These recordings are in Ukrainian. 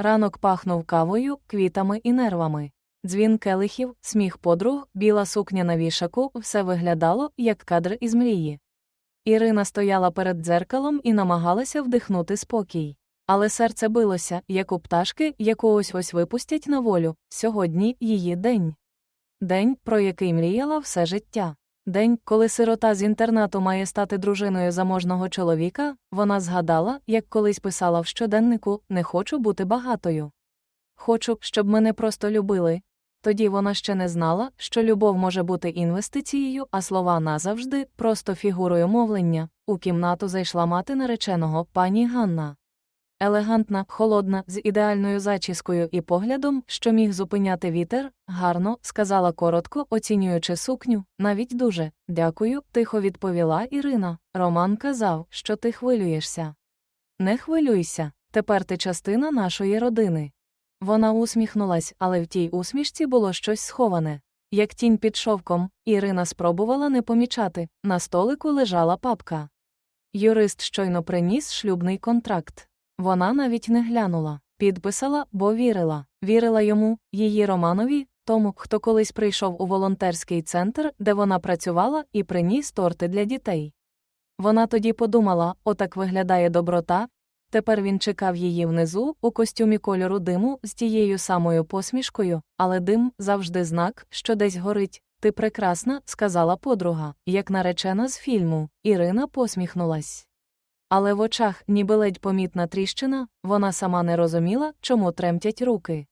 Ранок пахнув кавою, квітами і нервами. Дзвін келихів, сміх подруг, біла сукня на вішаку, все виглядало, як кадр із мрії. Ірина стояла перед дзеркалом і намагалася вдихнути спокій. Але серце билося, як у пташки, яку ось ось випустять на волю. Сьогодні її день. День, про який мріяла все життя. День, коли сирота з інтернату має стати дружиною заможного чоловіка, вона згадала, як колись писала в щоденнику Не хочу бути багатою. Хочу, щоб мене просто любили. Тоді вона ще не знала, що любов може бути інвестицією, а слова назавжди просто фігурою мовлення. У кімнату зайшла мати нареченого пані Ганна. Елегантна, холодна, з ідеальною зачіскою і поглядом, що міг зупиняти вітер, гарно, сказала коротко, оцінюючи сукню, навіть дуже. Дякую, тихо відповіла Ірина. Роман казав, що ти хвилюєшся. Не хвилюйся, тепер ти частина нашої родини. Вона усміхнулась, але в тій усмішці було щось сховане. Як тінь під шовком, Ірина спробувала не помічати, на столику лежала папка. Юрист щойно приніс шлюбний контракт. Вона навіть не глянула, підписала, бо вірила. Вірила йому, її Романові, тому, хто колись прийшов у волонтерський центр, де вона працювала, і приніс торти для дітей. Вона тоді подумала: отак виглядає доброта. Тепер він чекав її внизу, у костюмі кольору диму з тією самою посмішкою, але дим завжди знак, що десь горить. Ти прекрасна, сказала подруга, як наречена з фільму. Ірина посміхнулась. Але в очах, ніби ледь помітна тріщина, вона сама не розуміла, чому тремтять руки.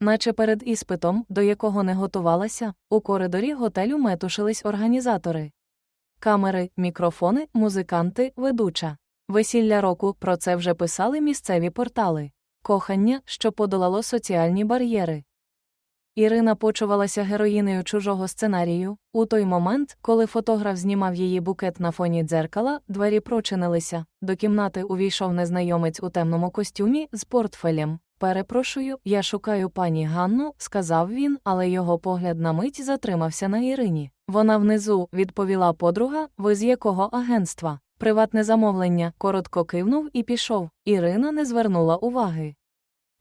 Наче перед іспитом, до якого не готувалася, у коридорі готелю метушились організатори. Камери, мікрофони, музиканти, ведуча. Весілля року про це вже писали місцеві портали. Кохання, що подолало соціальні бар'єри. Ірина почувалася героїнею чужого сценарію. У той момент, коли фотограф знімав її букет на фоні дзеркала, двері прочинилися. До кімнати увійшов незнайомець у темному костюмі з портфелем. Перепрошую, я шукаю пані Ганну, сказав він, але його погляд на мить затримався на Ірині. Вона внизу, відповіла подруга, ви з якого агентства? Приватне замовлення, коротко кивнув і пішов. Ірина не звернула уваги.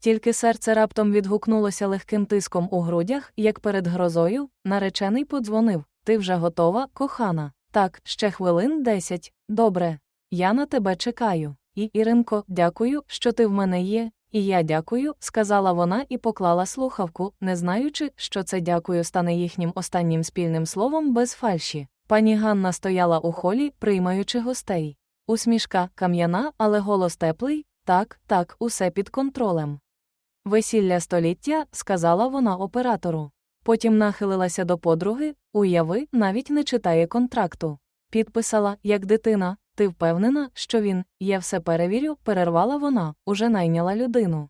Тільки серце раптом відгукнулося легким тиском у грудях, як перед грозою, наречений подзвонив Ти вже готова, кохана. Так, ще хвилин десять. Добре. Я на тебе чекаю. І, Іринко, дякую, що ти в мене є. І я дякую, сказала вона і поклала слухавку, не знаючи, що це дякую стане їхнім останнім спільним словом без фальші. Пані Ганна стояла у холі, приймаючи гостей. Усмішка кам'яна, але голос теплий. Так, так, усе під контролем. Весілля століття, сказала вона оператору. Потім нахилилася до подруги, уяви, навіть не читає контракту. Підписала, як дитина, ти впевнена, що він, я все перевірю, перервала вона, уже найняла людину.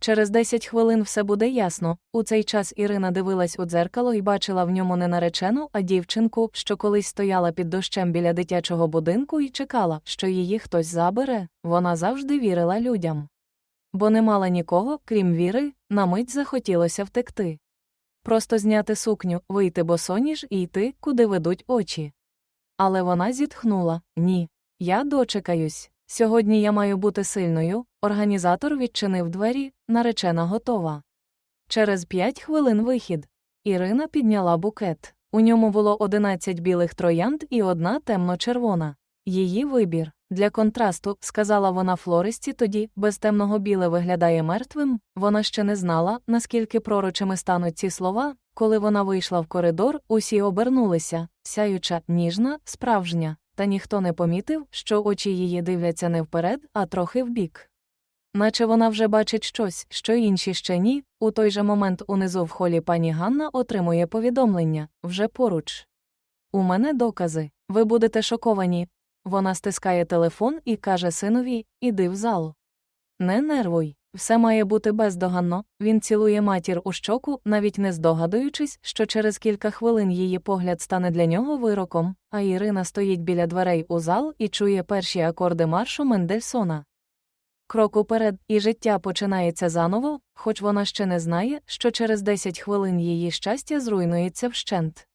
Через 10 хвилин все буде ясно. У цей час Ірина дивилась у дзеркало і бачила в ньому не наречену, а дівчинку, що колись стояла під дощем біля дитячого будинку і чекала, що її хтось забере. Вона завжди вірила людям. Бо не мала нікого, крім віри, на мить захотілося втекти. Просто зняти сукню, вийти босоніж і йти, куди ведуть очі. Але вона зітхнула ні. Я дочекаюсь. Сьогодні я маю бути сильною. Організатор відчинив двері, наречена готова. Через п'ять хвилин вихід. Ірина підняла букет. У ньому було 11 білих троянд і одна темно-червона. Її вибір. Для контрасту, сказала вона флористі тоді, без темного біле виглядає мертвим, вона ще не знала, наскільки пророчими стануть ці слова. Коли вона вийшла в коридор, усі обернулися, сяюча, ніжна, справжня, та ніхто не помітив, що очі її дивляться не вперед, а трохи вбік. Наче вона вже бачить щось, що інші ще ні. У той же момент унизу в холі пані Ганна отримує повідомлення вже поруч. У мене докази. Ви будете шоковані. Вона стискає телефон і каже синові Іди в зал. Не нервуй, все має бути бездоганно. Він цілує матір у щоку, навіть не здогадуючись, що через кілька хвилин її погляд стане для нього вироком, а Ірина стоїть біля дверей у зал і чує перші акорди маршу Мендельсона. Крок уперед, і життя починається заново, хоч вона ще не знає, що через 10 хвилин її щастя зруйнується вщент.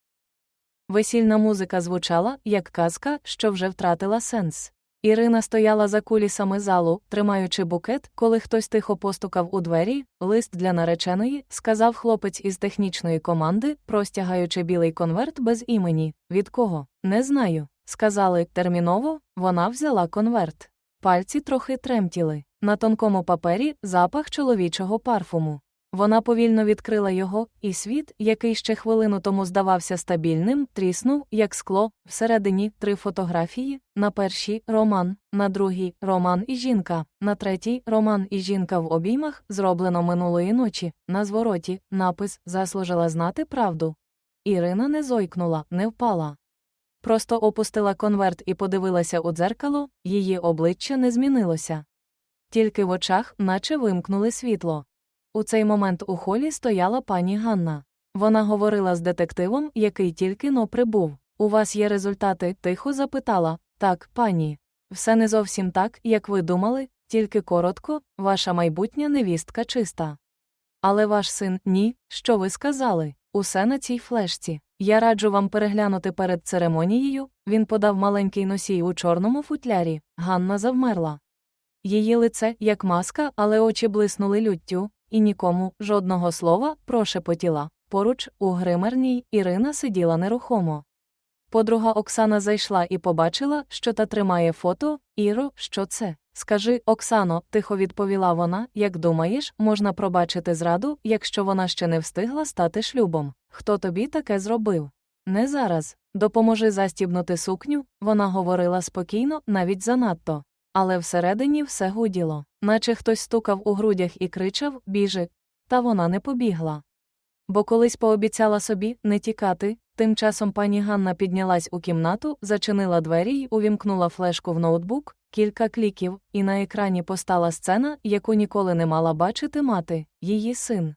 Весільна музика звучала, як казка, що вже втратила сенс. Ірина стояла за кулісами залу, тримаючи букет, коли хтось тихо постукав у двері, лист для нареченої, сказав хлопець із технічної команди, простягаючи білий конверт без імені. Від кого? Не знаю. Сказали терміново, вона взяла конверт. Пальці трохи тремтіли. На тонкому папері запах чоловічого парфуму. Вона повільно відкрила його, і світ, який ще хвилину тому здавався стабільним, тріснув, як скло, всередині три фотографії: на першій роман, на другій роман і жінка, на третій роман і жінка в обіймах, зроблено минулої ночі, на звороті, напис заслужила знати правду. Ірина не зойкнула, не впала. Просто опустила конверт і подивилася у дзеркало, її обличчя не змінилося. Тільки в очах, наче вимкнули світло. У цей момент у холі стояла пані Ганна. Вона говорила з детективом, який тільки но прибув. У вас є результати? тихо запитала. Так, пані. Все не зовсім так, як ви думали, тільки коротко, ваша майбутня невістка чиста. Але ваш син ні, що ви сказали? Усе на цій флешці. Я раджу вам переглянути перед церемонією. Він подав маленький носій у чорному футлярі. Ганна завмерла. Її лице, як маска, але очі блиснули люттю, і нікому жодного слова прошепотіла. Поруч, у гримерній, Ірина сиділа нерухомо. Подруга Оксана зайшла і побачила, що та тримає фото. Іро, що це? Скажи, Оксано, тихо відповіла вона, як думаєш, можна пробачити зраду, якщо вона ще не встигла стати шлюбом. Хто тобі таке зробив? Не зараз. Допоможи застібнути сукню, вона говорила спокійно, навіть занадто. Але всередині все гуділо, наче хтось стукав у грудях і кричав Біжи. Та вона не побігла. Бо колись пообіцяла собі не тікати. Тим часом пані Ганна піднялась у кімнату, зачинила двері й увімкнула флешку в ноутбук, кілька кліків, і на екрані постала сцена, яку ніколи не мала бачити мати, її син.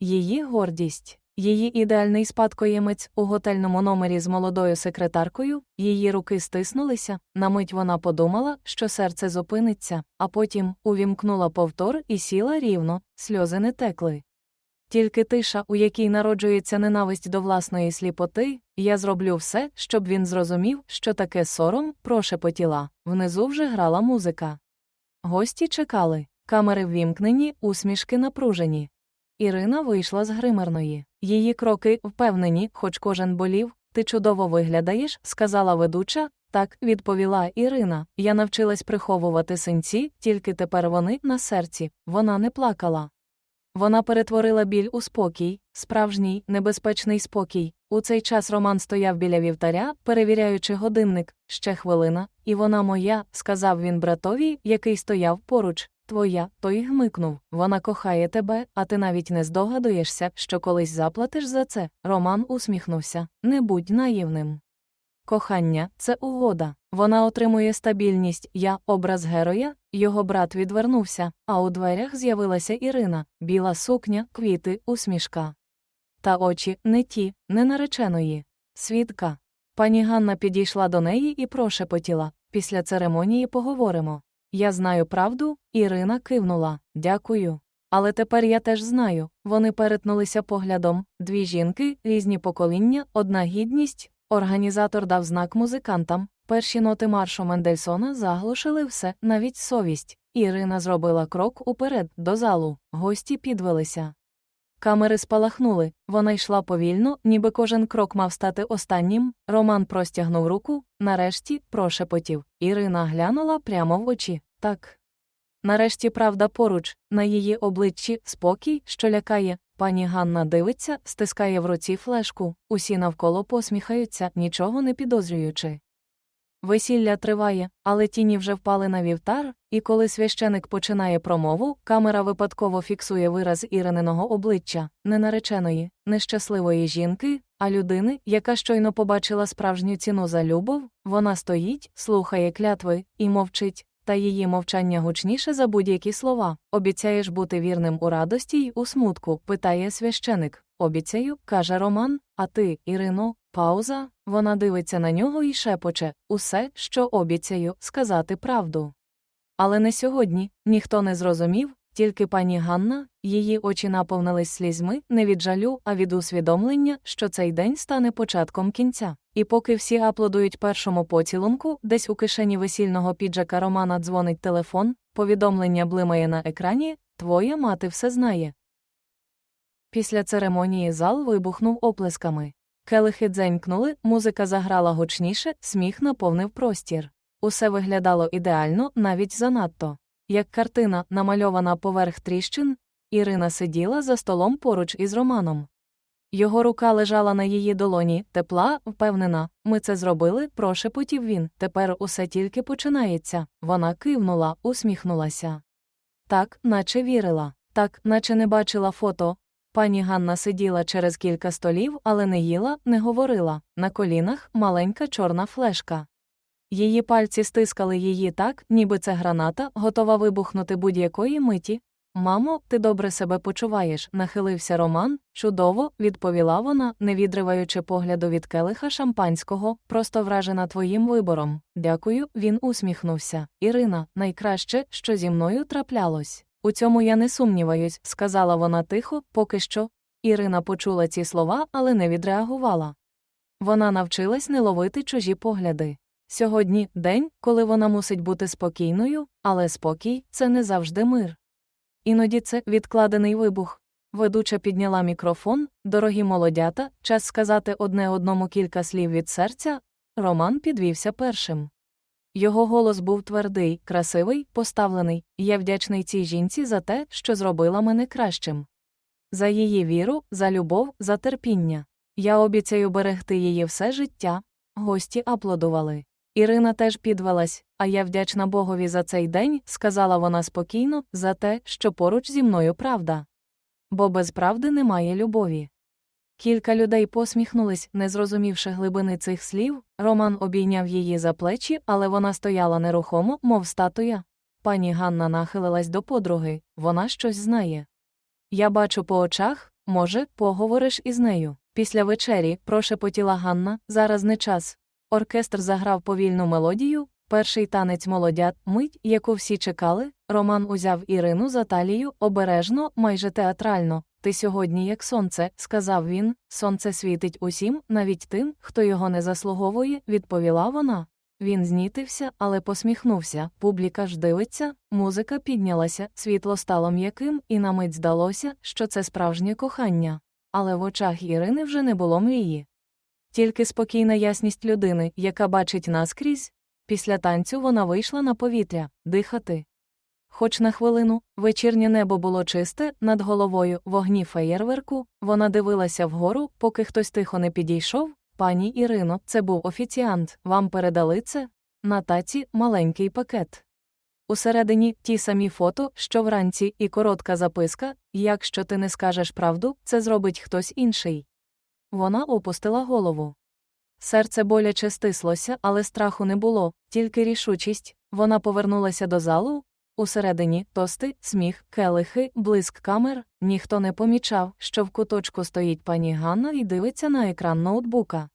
Її гордість. Її ідеальний спадкоємець у готельному номері з молодою секретаркою, її руки стиснулися, на мить вона подумала, що серце зупиниться, а потім увімкнула повтор і сіла рівно, сльози не текли. Тільки тиша, у якій народжується ненависть до власної сліпоти, я зроблю все, щоб він зрозумів, що таке сором, прошепотіла. Внизу вже грала музика. Гості чекали, камери ввімкнені, усмішки напружені. Ірина вийшла з гримерної. Її кроки впевнені, хоч кожен болів. Ти чудово виглядаєш, сказала ведуча. Так, відповіла Ірина. Я навчилась приховувати синці, тільки тепер вони на серці. Вона не плакала. Вона перетворила біль у спокій, справжній, небезпечний спокій. У цей час Роман стояв біля вівтаря, перевіряючи годинник. Ще хвилина, і вона моя, сказав він братові, який стояв поруч. Твоя, той гмикнув. Вона кохає тебе, а ти навіть не здогадуєшся, що колись заплатиш за це. Роман усміхнувся. Не будь наївним. Кохання це угода. Вона отримує стабільність. Я образ героя, його брат відвернувся, а у дверях з'явилася Ірина, біла сукня, квіти, усмішка. Та очі не ті, не нареченої. Свідка. Пані Ганна підійшла до неї і прошепотіла. Після церемонії поговоримо. Я знаю правду, Ірина кивнула. Дякую. Але тепер я теж знаю. Вони перетнулися поглядом дві жінки, різні покоління, одна гідність. Організатор дав знак музикантам. Перші ноти маршу Мендельсона заглушили все, навіть совість. Ірина зробила крок уперед, до залу. Гості підвелися. Камери спалахнули, вона йшла повільно, ніби кожен крок мав стати останнім. Роман простягнув руку, нарешті прошепотів. Ірина глянула прямо в очі. Так. Нарешті правда поруч, на її обличчі спокій, що лякає. Пані Ганна дивиться, стискає в руці флешку. Усі навколо посміхаються, нічого не підозрюючи. Весілля триває, але тіні вже впали на вівтар, і коли священик починає промову, камера випадково фіксує вираз Ірининого обличчя, не нареченої, нещасливої жінки, а людини, яка щойно побачила справжню ціну за любов, вона стоїть, слухає клятви і мовчить, та її мовчання гучніше за будь-які слова. Обіцяєш бути вірним у радості й у смутку? питає священик. Обіцяю, каже Роман, а ти, Ірино, пауза, вона дивиться на нього і шепоче усе, що обіцяю, сказати правду. Але не сьогодні, ніхто не зрозумів, Тільки пані Ганна, її очі наповнились слізьми не від жалю, а від усвідомлення, що цей день стане початком кінця. І поки всі аплодують першому поцілунку, десь у кишені весільного піджака Романа дзвонить телефон, повідомлення блимає на екрані, твоя мати все знає. Після церемонії зал вибухнув оплесками. Келихи дзенькнули, музика заграла гучніше, сміх наповнив простір. Усе виглядало ідеально, навіть занадто. Як картина, намальована поверх тріщин, Ірина сиділа за столом поруч із Романом. Його рука лежала на її долоні, тепла, впевнена, ми це зробили, прошепотів він. Тепер усе тільки починається. Вона кивнула, усміхнулася. Так, наче вірила, так, наче не бачила фото. Пані Ганна сиділа через кілька столів, але не їла, не говорила. На колінах маленька чорна флешка. Її пальці стискали її так, ніби це граната, готова вибухнути будь-якої миті. Мамо, ти добре себе почуваєш, нахилився Роман. Чудово, відповіла вона, не відриваючи погляду від келиха шампанського, просто вражена твоїм вибором. Дякую, він усміхнувся. Ірина, найкраще, що зі мною траплялось. У цьому я не сумніваюсь, сказала вона тихо, поки що. Ірина почула ці слова, але не відреагувала. Вона навчилась не ловити чужі погляди. Сьогодні день, коли вона мусить бути спокійною, але спокій це не завжди мир. Іноді це відкладений вибух. Ведуча підняла мікрофон, дорогі молодята, час сказати одне одному кілька слів від серця. Роман підвівся першим. Його голос був твердий, красивий, поставлений. Я вдячний цій жінці за те, що зробила мене кращим. За її віру, за любов, за терпіння. Я обіцяю берегти її все життя. Гості аплодували. Ірина теж підвелась, а я вдячна Богові за цей день, сказала вона спокійно, за те, що поруч зі мною правда. Бо без правди немає любові. Кілька людей посміхнулись, не зрозумівши глибини цих слів. Роман обійняв її за плечі, але вона стояла нерухомо, мов статуя. Пані Ганна нахилилась до подруги, вона щось знає. Я бачу по очах, може, поговориш із нею. Після вечері прошепотіла Ганна, зараз не час. Оркестр заграв повільну мелодію, перший танець молодят, мить, яку всі чекали. Роман узяв Ірину за талію, обережно, майже театрально. Ти сьогодні, як сонце, сказав він, сонце світить усім, навіть тим, хто його не заслуговує, відповіла вона. Він знітився, але посміхнувся. Публіка ж дивиться, музика піднялася, світло стало м'яким, і на мить здалося, що це справжнє кохання. Але в очах Ірини вже не було мрії. Тільки спокійна ясність людини, яка бачить наскрізь. Після танцю вона вийшла на повітря, дихати. Хоч на хвилину вечірнє небо було чисте, над головою вогні феєрверку, вона дивилася вгору, поки хтось тихо не підійшов. Пані Ірино, це був офіціант. Вам передали це? На таці маленький пакет. Усередині ті самі фото, що вранці, і коротка записка якщо ти не скажеш правду, це зробить хтось інший. Вона опустила голову. Серце боляче стислося, але страху не було, тільки рішучість. Вона повернулася до залу. Усередині тости, сміх, келихи, блиск камер, ніхто не помічав, що в куточку стоїть пані Ганна і дивиться на екран ноутбука.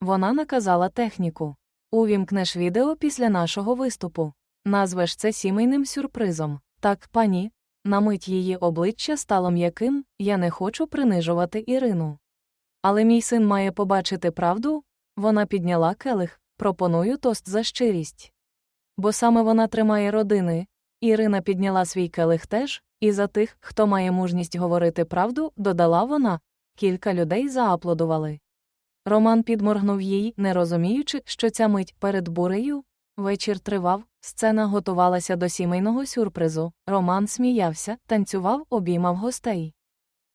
Вона наказала техніку Увімкнеш відео після нашого виступу. Назвеш це сімейним сюрпризом. Так, пані. На мить її обличчя стало м'яким, я не хочу принижувати Ірину. Але мій син має побачити правду. Вона підняла келих, пропоную тост за щирість. Бо саме вона тримає родини. Ірина підняла свій келих теж, і за тих, хто має мужність говорити правду, додала вона. Кілька людей зааплодували. Роман підморгнув їй, не розуміючи, що ця мить перед бурею. Вечір тривав, сцена готувалася до сімейного сюрпризу. Роман сміявся, танцював, обіймав гостей.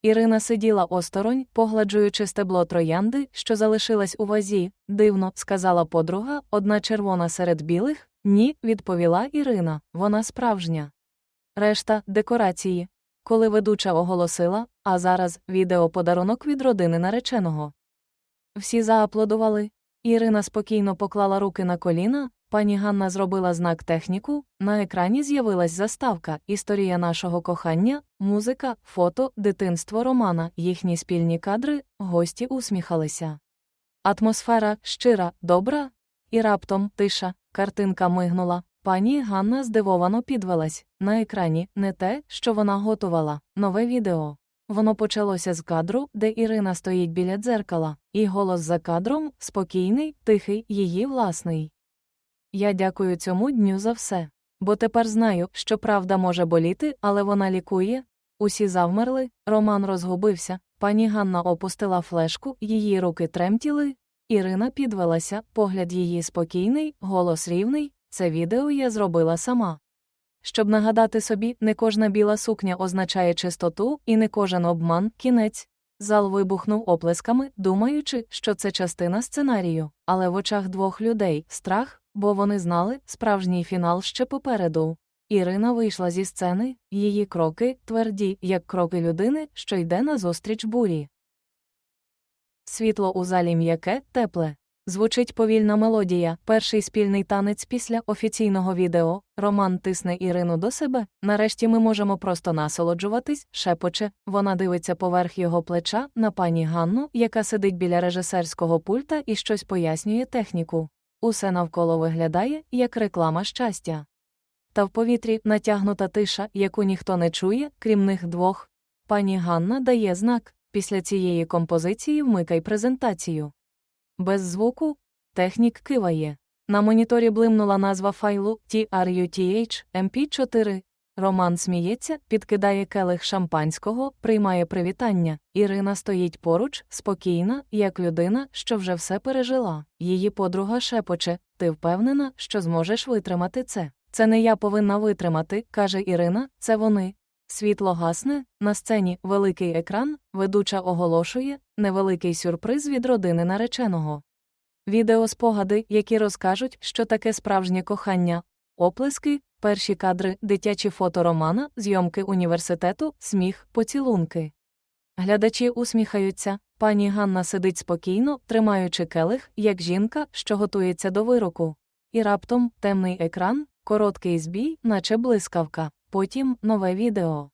Ірина сиділа осторонь, погладжуючи стебло троянди, що залишилась у вазі. Дивно, сказала подруга, одна червона серед білих. Ні, відповіла Ірина, вона справжня. Решта декорації. Коли ведуча оголосила, а зараз відеоподарунок від родини нареченого. Всі зааплодували. Ірина спокійно поклала руки на коліна, Пані Ганна зробила знак техніку, на екрані з'явилась заставка, історія нашого кохання, музика, фото, дитинство Романа, їхні спільні кадри, гості усміхалися. Атмосфера щира, добра, і раптом тиша, картинка мигнула, Пані Ганна здивовано підвелась. На екрані не те, що вона готувала, нове відео. Воно почалося з кадру, де Ірина стоїть біля дзеркала, і голос за кадром спокійний, тихий, її власний. Я дякую цьому дню за все. Бо тепер знаю, що правда може боліти, але вона лікує. Усі завмерли, Роман розгубився, пані Ганна опустила флешку, її руки тремтіли. Ірина підвелася, погляд її спокійний, голос рівний. Це відео я зробила сама. Щоб нагадати собі, не кожна біла сукня означає чистоту, і не кожен обман кінець. Зал вибухнув оплесками, думаючи, що це частина сценарію, але в очах двох людей страх, бо вони знали, справжній фінал ще попереду. Ірина вийшла зі сцени, її кроки тверді, як кроки людини, що йде назустріч бурі. Світло у залі м'яке, тепле. Звучить повільна мелодія, перший спільний танець після офіційного відео. Роман тисне Ірину до себе. Нарешті ми можемо просто насолоджуватись, шепоче. Вона дивиться поверх його плеча на пані Ганну, яка сидить біля режисерського пульта і щось пояснює техніку. Усе навколо виглядає, як реклама щастя. Та в повітрі натягнута тиша, яку ніхто не чує, крім них двох. Пані Ганна дає знак після цієї композиції вмикай презентацію. Без звуку технік киває. На моніторі блимнула назва файлу TRUTH MP4. Роман сміється, підкидає келих шампанського, приймає привітання. Ірина стоїть поруч, спокійна, як людина, що вже все пережила. Її подруга шепоче Ти впевнена, що зможеш витримати це? Це не я повинна витримати, каже Ірина, це вони. Світло гасне, на сцені великий екран, ведуча оголошує невеликий сюрприз від родини нареченого. Відеоспогади, які розкажуть, що таке справжнє кохання, оплески, перші кадри, дитячі фото романа, зйомки університету, сміх, поцілунки. Глядачі усміхаються, пані Ганна сидить спокійно, тримаючи келих, як жінка, що готується до вироку. І раптом темний екран, короткий збій, наче блискавка, потім нове відео.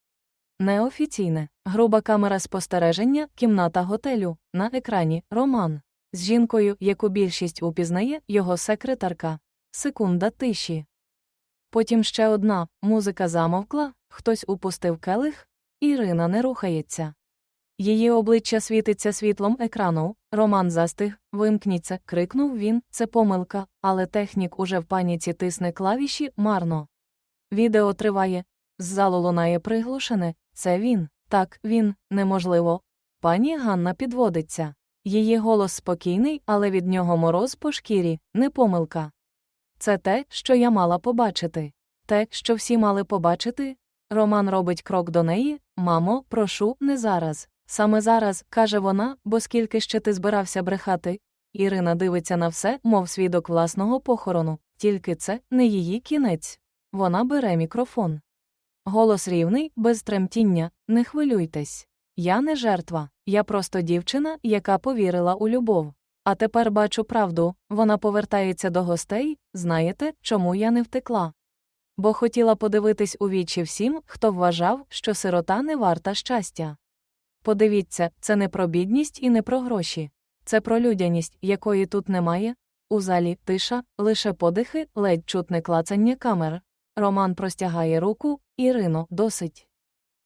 Неофіційне, груба камера спостереження, кімната готелю, на екрані роман. З жінкою, яку більшість упізнає, його секретарка. Секунда тиші. Потім ще одна музика замовкла, хтось упустив келих, Ірина не рухається. Її обличчя світиться світлом екрану, Роман застиг, вимкніться, крикнув він, це помилка, але технік уже в паніці тисне клавіші марно. Відео триває. З залу лунає приглушене, це він, так, він, неможливо. Пані Ганна підводиться. Її голос спокійний, але від нього мороз по шкірі, не помилка. Це те, що я мала побачити. Те, що всі мали побачити. Роман робить крок до неї Мамо, прошу, не зараз. Саме зараз, каже вона, бо скільки ще ти збирався брехати. Ірина дивиться на все, мов свідок власного похорону, тільки це не її кінець. Вона бере мікрофон. Голос рівний, без тремтіння, не хвилюйтесь. Я не жертва, я просто дівчина, яка повірила у любов. А тепер бачу правду, вона повертається до гостей, знаєте, чому я не втекла? Бо хотіла подивитись у вічі всім, хто вважав, що сирота не варта щастя. Подивіться, це не про бідність і не про гроші. Це про людяність, якої тут немає. У залі тиша, лише подихи, ледь чутне клацання камер. Роман простягає руку, Ірино, досить.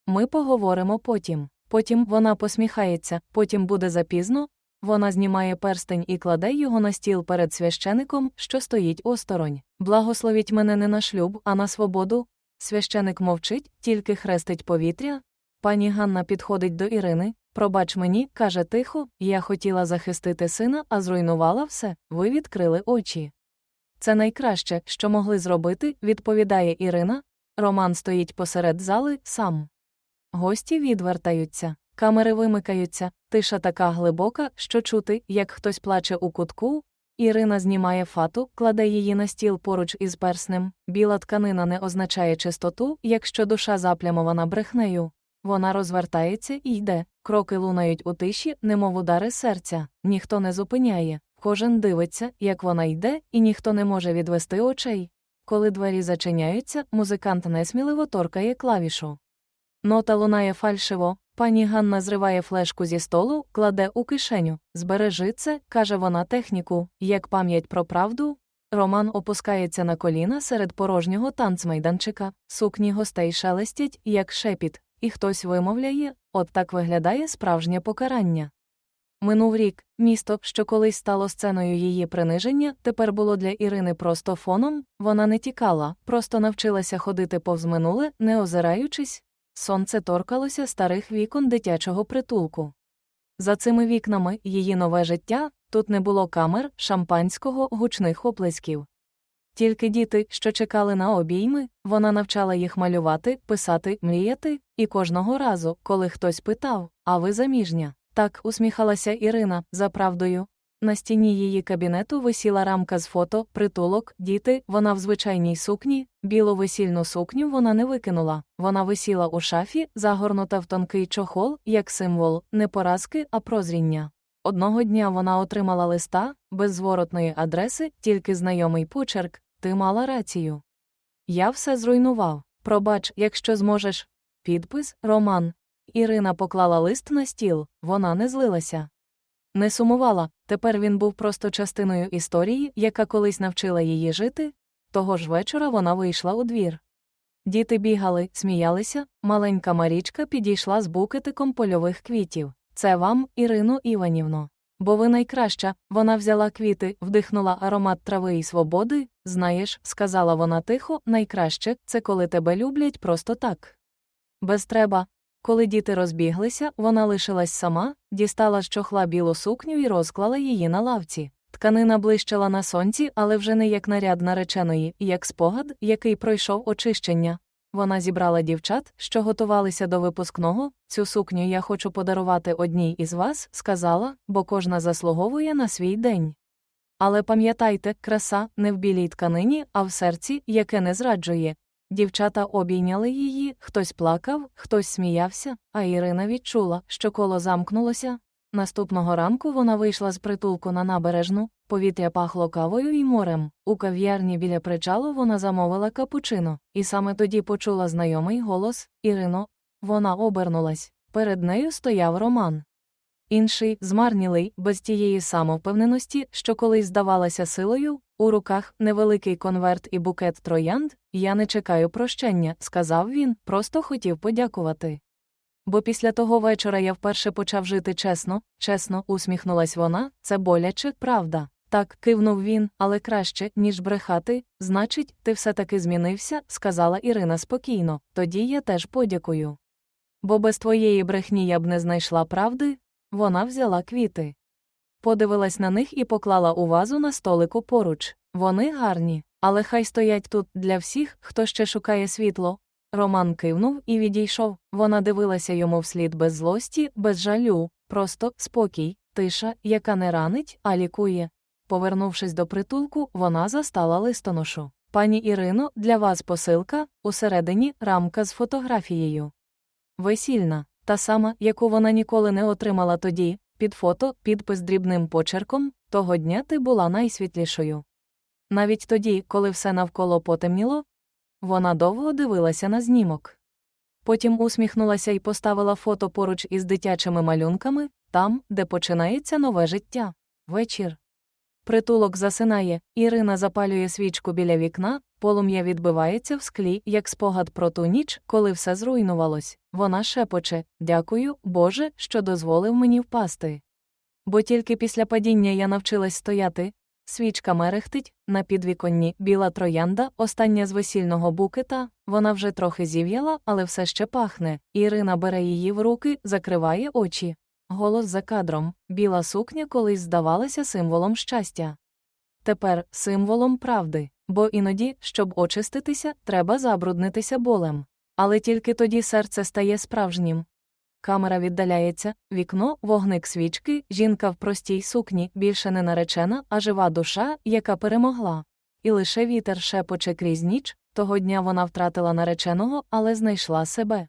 Ми поговоримо потім. Потім вона посміхається, потім буде запізно. Вона знімає перстень і кладе його на стіл перед священиком, що стоїть осторонь. Благословіть мене не на шлюб, а на свободу. Священик мовчить, тільки хрестить повітря. Пані Ганна підходить до Ірини. Пробач мені, каже тихо, я хотіла захистити сина, а зруйнувала все, ви відкрили очі. Це найкраще, що могли зробити, відповідає Ірина. Роман стоїть посеред зали сам. Гості відвертаються, камери вимикаються, тиша така глибока, що чути, як хтось плаче у кутку. Ірина знімає фату, кладе її на стіл поруч із перснем. Біла тканина не означає чистоту, якщо душа заплямована брехнею. Вона розвертається і йде. Кроки лунають у тиші, немов удари серця, ніхто не зупиняє. Кожен дивиться, як вона йде, і ніхто не може відвести очей. Коли двері зачиняються, музикант несміливо торкає клавішу. Нота лунає фальшиво, пані Ганна зриває флешку зі столу, кладе у кишеню. Збережи це, каже вона техніку, як пам'ять про правду. Роман опускається на коліна серед порожнього танцмайданчика, сукні гостей шелестять, як шепіт, і хтось вимовляє от так виглядає справжнє покарання. Минув рік, місто, що колись стало сценою її приниження, тепер було для Ірини просто фоном, вона не тікала, просто навчилася ходити повз минуле, не озираючись. Сонце торкалося старих вікон дитячого притулку. За цими вікнами її нове життя, тут не було камер, шампанського, гучних оплесків. Тільки діти, що чекали на обійми, вона навчала їх малювати, писати, мріяти, і кожного разу, коли хтось питав, а ви заміжня. Так усміхалася Ірина, за правдою. На стіні її кабінету висіла рамка з фото, притулок, діти, вона в звичайній сукні, білу весільну сукню вона не викинула. Вона висіла у шафі, загорнута в тонкий чохол, як символ, не поразки, а прозріння. Одного дня вона отримала листа, без зворотної адреси, тільки знайомий почерк, ти мала рацію. Я все зруйнував. Пробач, якщо зможеш. Підпис Роман. Ірина поклала лист на стіл, вона не злилася. Не сумувала, тепер він був просто частиною історії, яка колись навчила її жити. Того ж вечора вона вийшла у двір. Діти бігали, сміялися, маленька Марічка підійшла з букетиком польових квітів. Це вам, Ірино Іванівно. Бо ви найкраща, вона взяла квіти, вдихнула аромат трави і свободи. Знаєш, сказала вона тихо, найкраще це коли тебе люблять просто так. Без треба. Коли діти розбіглися, вона лишилась сама, дістала з чохла білу сукню і розклала її на лавці. Тканина блищала на сонці, але вже не як наряд нареченої, як спогад, який пройшов очищення. Вона зібрала дівчат, що готувалися до випускного. Цю сукню я хочу подарувати одній із вас, сказала, бо кожна заслуговує на свій день. Але пам'ятайте, краса не в білій тканині, а в серці, яке не зраджує. Дівчата обійняли її, хтось плакав, хтось сміявся, а Ірина відчула, що коло замкнулося. Наступного ранку вона вийшла з притулку на набережну, повітря пахло кавою і морем. У кав'ярні біля причалу вона замовила капучино, і саме тоді почула знайомий голос Ірино. Вона обернулась. Перед нею стояв Роман. Інший, змарнілий, без тієї самовпевненості, що колись здавалася силою, у руках невеликий конверт і букет троянд, я не чекаю прощення, сказав він, просто хотів подякувати. Бо після того вечора я вперше почав жити чесно, чесно, усміхнулась вона, це боляче, правда. Так, кивнув він, але краще, ніж брехати, значить, ти все таки змінився, сказала Ірина спокійно, тоді я теж подякую. Бо без твоєї брехні я б не знайшла правди, вона взяла квіти. Подивилась на них і поклала у вазу на столику поруч. Вони гарні, але хай стоять тут для всіх, хто ще шукає світло. Роман кивнув і відійшов. Вона дивилася йому вслід без злості, без жалю, просто спокій, тиша, яка не ранить, а лікує. Повернувшись до притулку, вона застала листоношу. Пані Ірино, для вас посилка, усередині рамка з фотографією. Весільна, та сама, яку вона ніколи не отримала тоді, під фото, підпис дрібним почерком, того дня ти була найсвітлішою. Навіть тоді, коли все навколо потемніло, вона довго дивилася на знімок. Потім усміхнулася і поставила фото поруч із дитячими малюнками, там, де починається нове життя. Вечір. Притулок засинає, Ірина запалює свічку біля вікна, полум'я відбивається в склі, як спогад про ту ніч, коли все зруйнувалось. Вона шепоче Дякую, Боже, що дозволив мені впасти. Бо тільки після падіння я навчилась стояти. Свічка мерехтить, на підвіконні біла троянда, остання з весільного букета, вона вже трохи зів'яла, але все ще пахне. Ірина бере її в руки, закриває очі. Голос за кадром, біла сукня колись здавалася символом щастя. Тепер символом правди, бо іноді, щоб очиститися, треба забруднитися болем. Але тільки тоді серце стає справжнім. Камера віддаляється, вікно, вогник свічки, жінка в простій сукні, більше не наречена, а жива душа, яка перемогла. І лише вітер шепоче крізь ніч, того дня вона втратила нареченого, але знайшла себе.